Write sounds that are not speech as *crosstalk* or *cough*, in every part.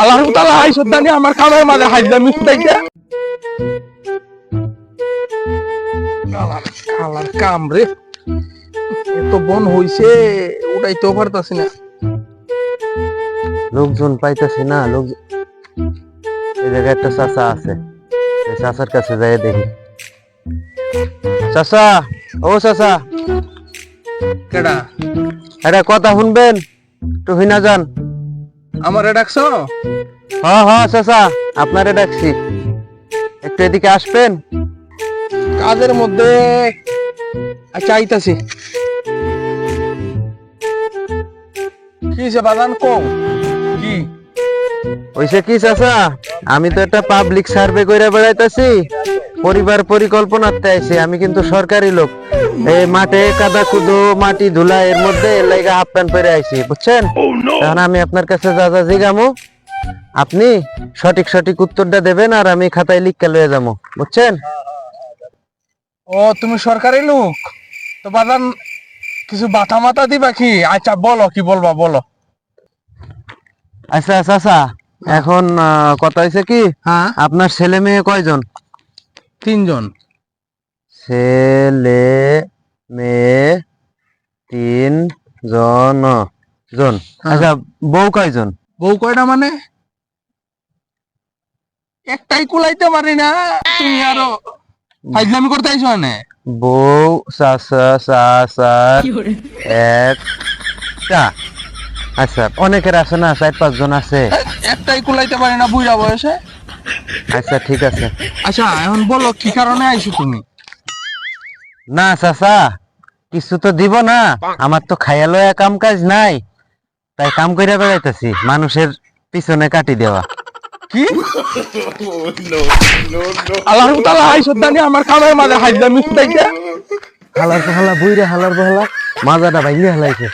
আল্লাহ তালা আমার কামের মাঝে হাইদামি ফুটাইতে কালার কালার কাম রে। এত বন হইছে পারতাছি না। লোকজন পাইতেছি না লোক এই জায়গায় একটা চাচা আছে। এই চাচার কাছে যাই দেখি। চাচা ও চাচা। কেডা? এটা কথা শুনবেন? একটু হিনা যান। আমারে ডাকছ? হ হ চাচা আপনারে ডাকছি। একটু এদিকে আসবেন? কাজের মধ্যে। আচ্ছা আইতাছি। কি সে বাদান কম কি? ওইসে কি চাচা? আমি তো একটা পাবলিক সার্ভে করে বেড়াইতেছি। পরিবার পরিকল্পনাতে আইছি আমি কিন্তু সরকারি লোক। এই মাঠে কাদা কুদো মাটি ধুলা এর মধ্যে এর লাইগা হাফ প্যান্ট পরে আইছি বুঝছেন? তখন আমি আপনার কাছে যা যা জিগামু আপনি সঠিক সঠিক উত্তরটা দেবেন আর আমি খাতায় লিখকে লয়ে যাব বুঝছেন? ও তুমি সরকারি লোক? তো বাদান কিছু বাতা মাতা দিবা কি? আচ্ছা বলো কি বলবা বলো। আচ্ছা আচ্ছা আচ্ছা। এখন আহ, কথা হয়েছে কি? হ্যাঁ? আপনার ছেলে মেয়ে কয়জন? তিনজন। ছেলে মেয়ে তিন জন। জন আচ্ছা বউ কয়জন? বউ কয়টা মানে? একটাই কুলাইতে পারি না। তুমি আরও ফাইজলামি করতে আইছো মানে? বউ চাচা চাচার একটা আচ্ছা অনেকের আছে না? চার পাঁচ জন আছে? একটাই কুলাইতে পারি না বুঝা বয়সে। আচ্ছা ঠিক আছে। আচ্ছা এখন বলো কি কারণে আইছো তুমি? না চাচা কিছু তো দিব না। আমার তো খাইয়া লয়া কাম কাজ নাই। তাই কাম কইরা বেড়াইতেছি মানুষের পিছনে কাটি দেওয়া। কি? *laughs* আল্লাহ আমার কামের মাঝে হাইদামি ফুটাইতে হালার পাহালা বইরে হালার পাহালা মাজাটা ভাঙিয়ে হালাইছে।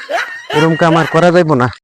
এরকম কাম আর করা যাইব না।